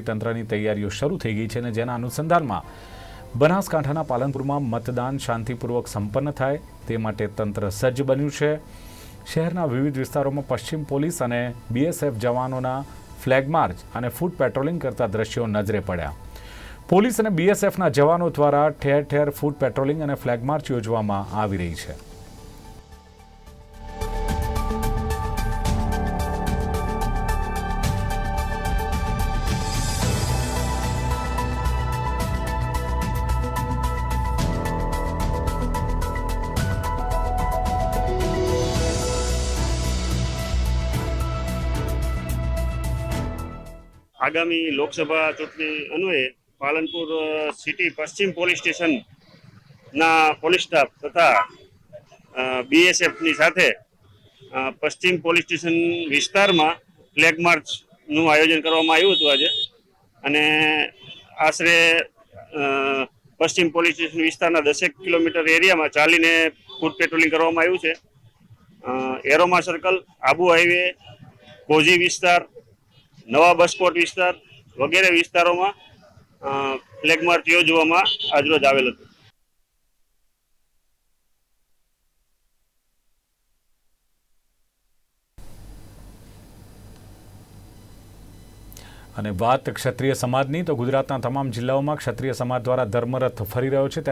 તંત્રની તૈયારીઓ શરૂ થઈ ગઈ છે અને જેના અનુસંધાનમાં બનાસકાંઠાના પાલનપુરમાં મતદાન શાંતિપૂર્વક સંપન્ન થાય તે માટે તંત્ર સજ્જ બન્યું છે. શહેરના વિવિધ વિસ્તારોમાં પશ્ચિમ પોલીસ અને બીએસએફ જવાનોના ફ્લેગ માર્ચ અને ફૂટ પેટ્રોલિંગ કરતા દ્રશ્યો નજરે પડ્યા. પોલીસ અને બીએસએફના જવાનો દ્વારા ઠેર ઠેર ફૂટ પેટ્રોલિંગ અને ફ્લેગ માર્ચ યોજવામાં આવી રહી છે. આગામી લોકસભા ચૂંટણી અન્વયે પાલનપુર સિટી પશ્ચિમ પોલીસ સ્ટેશન ના પોલીસ સ્ટાફ તથા બીએસએફની સાથે પશ્ચિમ પોલીસ સ્ટેશન વિસ્તારમાં ફ્લેગ માર્ચનું આયોજન કરવામાં આવ્યું હતું આજે. અને આશરે પશ્ચિમ પોલીસ સ્ટેશન વિસ્તારના દસેક કિલોમીટર એરિયામાં ચાલીને ફૂટ પેટ્રોલિંગ કરવામાં આવ્યું છે. એરોમા સર્કલ, આબુ હાઈવે, કોઝી વિસ્તાર નવા બસકોટ વિસ્તાર વગેરે વિસ્તારોમાં ફ્લેગ માર્ચ યોજવામાં આજરોજ આવેલ હતું. અને વાત ક્ષત્રિય સમાજની, તો ગુજરાતના તમામ જિલ્લાઓમાં ક્ષત્રિય સમાજ દ્વારા ધર્મરથ ફરી રહ્યો છે.